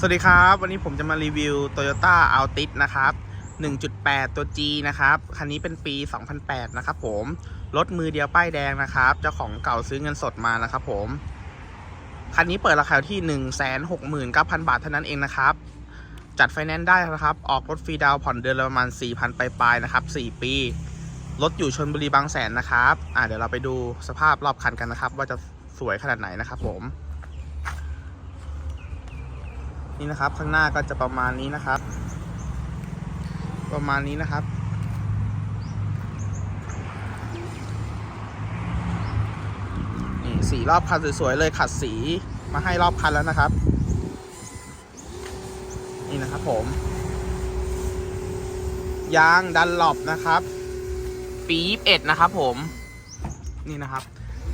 สวัสดีครับ วันนี้ผมจะมารีวิว Toyota Altis นะครับ 1.8 ตัว G นะครับ คันนี้เป็นปี 2008 นะครับผม รถมือเดียวป้ายแดงนะครับ เจ้าของเก่าซื้อเงินสดมานะครับผม คันนี้เปิดราคาที่ 169,000 บาทเท่านั้นเองนะครับ จัดไฟแนนซ์ได้นะครับ ออกรถฟรีดาวผ่อนเดือนละประมาณ 4,000 ปลายๆนะครับ 4 ปี รถอยู่ชนบุรีบางแสนนะครับ อ่าเดี๋ยวเราไปดูสภาพรอบคันกันนะครับ ว่าจะสวยขนาดไหนนะครับผม นี่นะครับ ข้างหน้าก็จะประมาณนี้นะครับ ประมาณนี้นะครับ นี่สีรอบคันสวยๆเลยขัดสีมาให้รอบคันแล้วนะครับ นี่นะครับผม ยางดันหลบนะครับ ปียี่เอ็ดนะครับผม นี่นะครับ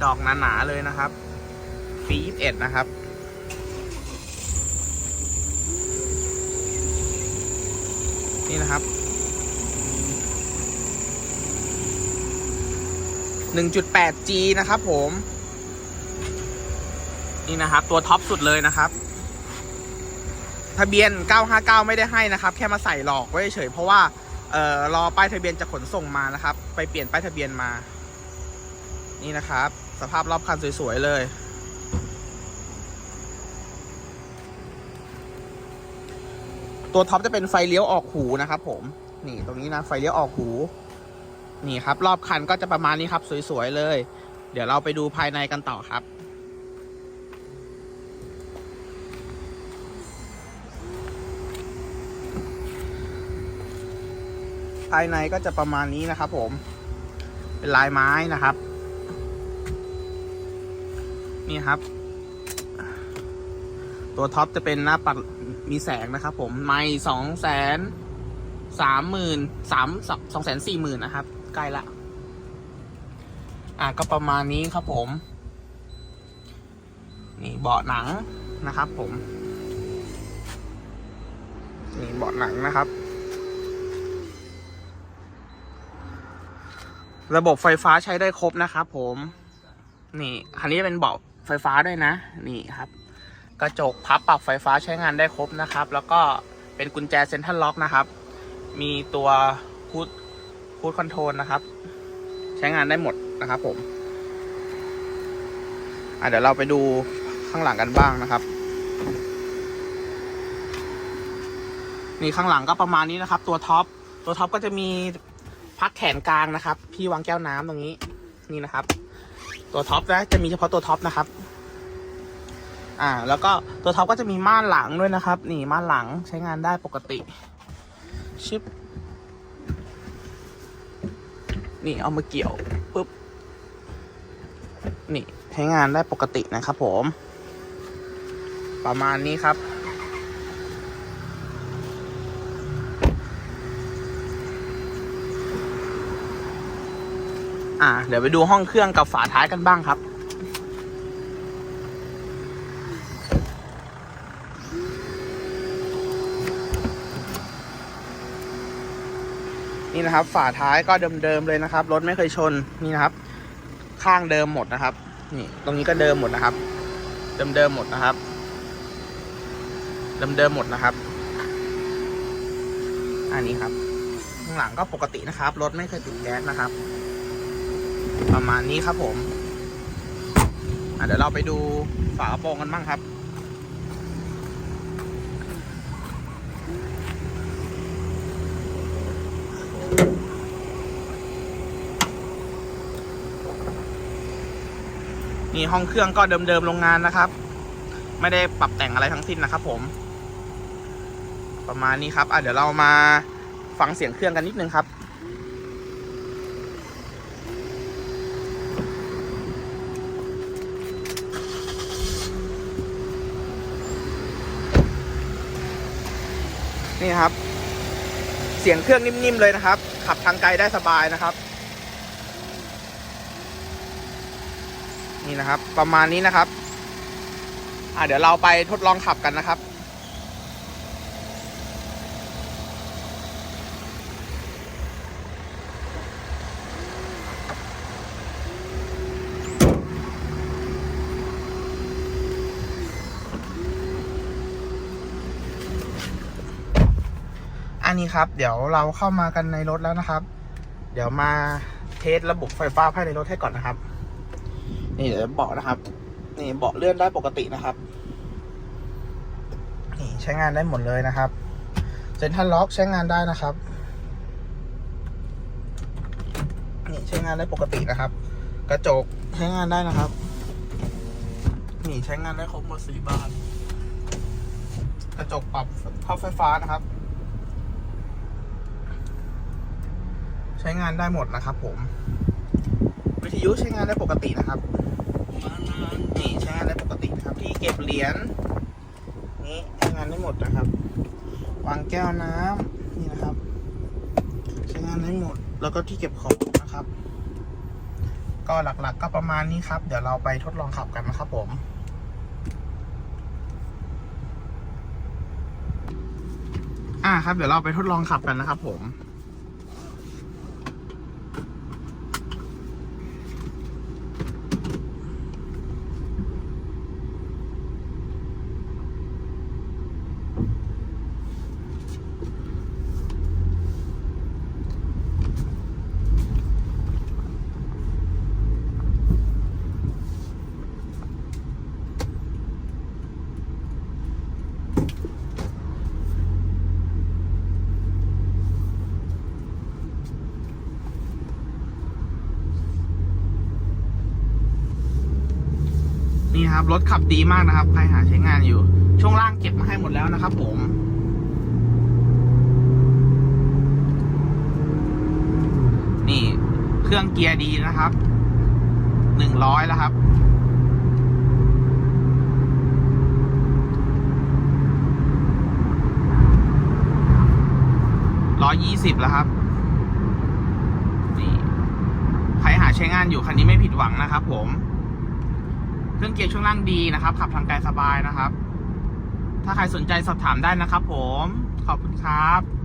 ดอกหนาๆเลยนะครับ ปียี่เอ็ดนะครับ นี่นะครับ 1.8G นะครับผม นี่นะครับ ตัวท็อปสุดเลยนะครับ ทะเบียน 959 ไม่ได้ให้นะครับ แค่มาใส่หลอกไว้เฉยเพราะว่าเอ่อรอป้ายทะเบียนจะขนส่งมานะครับ ไปเปลี่ยนป้ายทะเบียนมา นี่นะครับ สภาพรอบคันสวยๆเลย ตัวท็อปจะเป็นไฟเลี้ยวออกหูนะครับ ผม นี่ตรงนี้นะไฟเลี้ยวออกหู นี่ครับ รอบคันก็จะประมาณนี้ครับ สวยๆเลย เดี๋ยวเราไปดูภายในกันต่อครับภายในก็จะประมาณนี้นะครับ ผม เป็นลายไม้นะครับ นี่ครับ ตัวท็อปจะเป็นหน้าปัด มีแสงนะครับผมไม่สองแสนสามหมื่นสามสองแสนสี่หมื่นนะครับ ใกล้ละ อะก็ประมาณนี้ครับผม นี่เบาะหนังนะครับผม นี่เบาะหนังนะครับ ระบบไฟฟ้าใช้ได้ครบนะครับผม นี่ คันนี้เป็นเบาะไฟฟ้าด้วยนะ นี่ครับ กระจกพับปรับไฟฟ้าใช้งานได้ครบนะครับ แล้วก็เป็นกุญแจเซ็นทรัลล็อกนะครับ มีตัวคูดคูดคอนโทรลนะครับ ใช้งานได้หมดนะครับผมเดี๋ยวเราไปดูข้างหลังกันบ้างนะครับ นี่ข้างหลังก็ประมาณนี้นะครับ ตัวท็อปตัวท็อปก็จะมีพักแขนกลางนะครับ พี่วางแก้วน้ำตรงนี้ นี่นะครับ ตัวท็อปนะจะมีเฉพาะตัวท็อปนะครับ อ่า แล้วก็ตัวท็อปก็จะมีม่านหลังด้วยนะครับ นี่ม่านหลังใช้งานได้ปกติ ชิป นี่เอามาเกี่ยวปุ๊บ นี่ใช้งานได้ปกตินะครับผม ประมาณนี้ครับอ่าเดี๋ยวไปดูห้องเครื่องกับฝาท้ายกันบ้างครับ นี่นะครับฝาท้ายก็เดิมๆเลยนะครับ รถไม่เคยชนนี่นะครับ ข้างเดิมหมดนะครับ นี่ตรงนี้ก็เดิมหมดนะครับ เดิมๆหมดนะครับ เดิมๆหมดนะครับ อันนี้ครับข้างหลังก็ปกตินะครับ รถไม่เคยติดแก๊สนะครับ ประมาณนี้ครับผมเดี๋ยวเราไปดูฝากระโปรงกันบ้างครับ นี่ห้องเครื่องก็เดิมๆโรงงานนะครับ ไม่ได้ปรับแต่งอะไรทั้งสิ้นนะครับ ผม ประมาณนี้ครับอะเดี๋ยวเรามาฟังเสียงเครื่องกันนิดนึงครับนี่ครับ เสียงเครื่องนิ่มๆเลยนะครับ ขับทางไกลได้สบายนะครับ นี่นะครับ ประมาณนี้นะครับ อ่าเดี๋ยวเราไปทดลองขับกันนะครับอันนี่ครับ เดี๋ยวเราเข้ามากันในรถแล้วนะครับ เดี๋ยวมาเทสระบบไฟฟ้าภายในรถให้ก่อนนะครับ นี่เดี๋ยวเบาะนะครับ นี่เบาะเลื่อนได้ปกตินะครับ นี่ใช้งานได้หมดเลยนะครับเซ็นทัลล็อกใช้งานได้นะครับนี่ใช้งานได้ปกตินะครับ กระจกใช้งานได้นะครับนี่ใช้งานได้ครบหมดสี่บานกระจกปรับเข้าไฟฟ้านะครับ ใช้งานได้หมดนะครับผม วิทยุใช้งานได้ปกตินะครับ นี่ใช้งานได้ปกตินะครับที่เก็บเหรียญนี่ใช้งานได้หมดนะครับ วางแก้วน้ำนี่นะครับใช้งานได้หมด แล้วก็ที่เก็บของนะครับ ก็หลักๆก็ประมาณนี้ครับ เดี๋ยวเราไปทดลองขับกันนะครับผมอ่าครับ เดี๋ยวเราไปทดลองขับกันนะครับผม ครับ รถขับดีมากนะครับ ใครหาใช้งานอยู่ ช่วงล่างเก็บมาให้หมดแล้วนะครับผมนี่เครื่องเกียร์ดีนะครับ หนึ่งร้อยแล้วครับ ร้อยยี่สิบแล้วครับ นี่ ใครหาใช้งานอยู่คันนี้ไม่ผิดหวังนะครับผม เครื่องเกียร์ช่วงล่างดีนะครับ ขับทางไกลสบายนะครับ ถ้าใครสนใจสอบถามได้นะครับผม ขอบคุณครับ